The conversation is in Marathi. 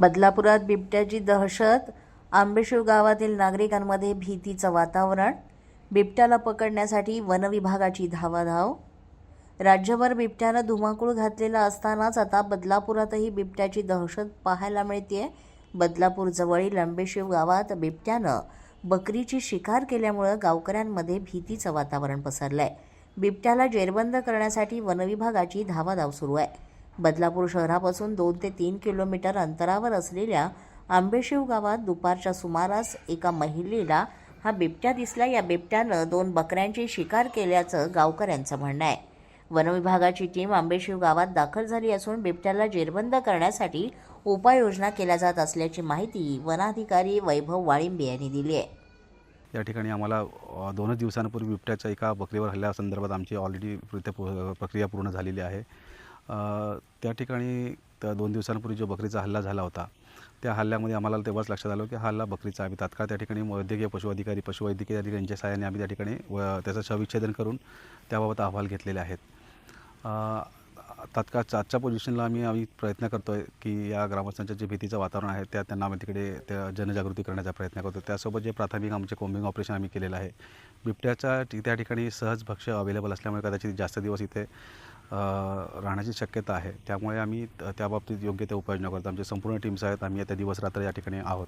बदलापुरात बिबट्याची दहशत आंबेशिव गावातील नागरिकांमध्ये भीतीचं वातावरण बिबट्याला पकडण्यासाठी वनविभागाची धावाधाव. राज्यभर बिबट्यानं धुमाकूळ घातलेला असतानाच आता बदलापुरातही बिबट्याची दहशत पाहायला मिळते बदलापूरजवळील आंबेशिव गावात बिबट्यानं बकरीची शिकार केल्यामुळं गावकऱ्यांमध्ये भीतीचं वातावरण पसरलं आहे बिबट्याला जेरबंद करण्यासाठी वनविभागाची धावाधाव सुरू आहे. बदलापूर शहरापासून दोन ते तीन किलोमीटर अंतरावर असलेल्या आंबेशिव गावात दुपारच्या सुमारास एका महिलेला हा बिबट्या दिसला. या बिबट्यानं दोन बकऱ्यांची शिकार केल्याचं गावकऱ्यांचं म्हणणं आहे. वनविभागाची टीम आंबेशिव गावात दाखल झाली असून बिबट्याला जेरबंद करण्यासाठी उपाययोजना केल्या जात असल्याची माहिती वनाधिकारी वैभव वाळिंबे यांनी दिली आहे. या ठिकाणी आम्हाला दोनच दिवसांपूर्वी बिबट्याच्या एका बकरीवर हल्ल्यासंदर्भात आमची ऑलरेडी प्रक्रिया पूर्ण झालेली आहे. त्या ठिकाणी त्या दोन दिवसांपूर्वी जो बकरीचा हल्ला झाला होता त्या हल्ल्यामध्ये आम्हाला तेव्हाच लक्षात आलं की हा हल्ला बकरीचा आम्ही तात्काळ त्या ठिकाणी वैद्यकीय पशु अधिकारी पशुवैद्यकीय अधिकारी यांच्या सहाय्याने आम्ही त्या ठिकाणी व त्याचं शविच्छेदन करून त्याबाबत अहवाल घेतलेले आहेत. तात्काळ आजच्या पोझिशनला आम्ही आम्ही प्रयत्न करतो आहे की या ग्रामस्थांच्या जे भीतीचं वातावरण आहे त्या त्यांना आम्ही तिकडे त्या जनजागृती करण्याचा प्रयत्न करतो त्यासोबत जे प्राथमिक आमचे कोम्बिंग ऑपरेशन आम्ही केलेलं आहे बिबट्याच्या त्या ठिकाणी सहज भक्ष्य अवेलेबल असल्यामुळे कदाचित जास्त दिवस इथे राहण्याची शक्यता आहे. त्यामुळे आम्ही त्याबाबतीत त्या बाबतीत योग्य त्या उपाययोजना करतो. आमचे संपूर्ण टीम्स आहेत. आम्ही आता दिवस रात्र या ठिकाणी आहोत.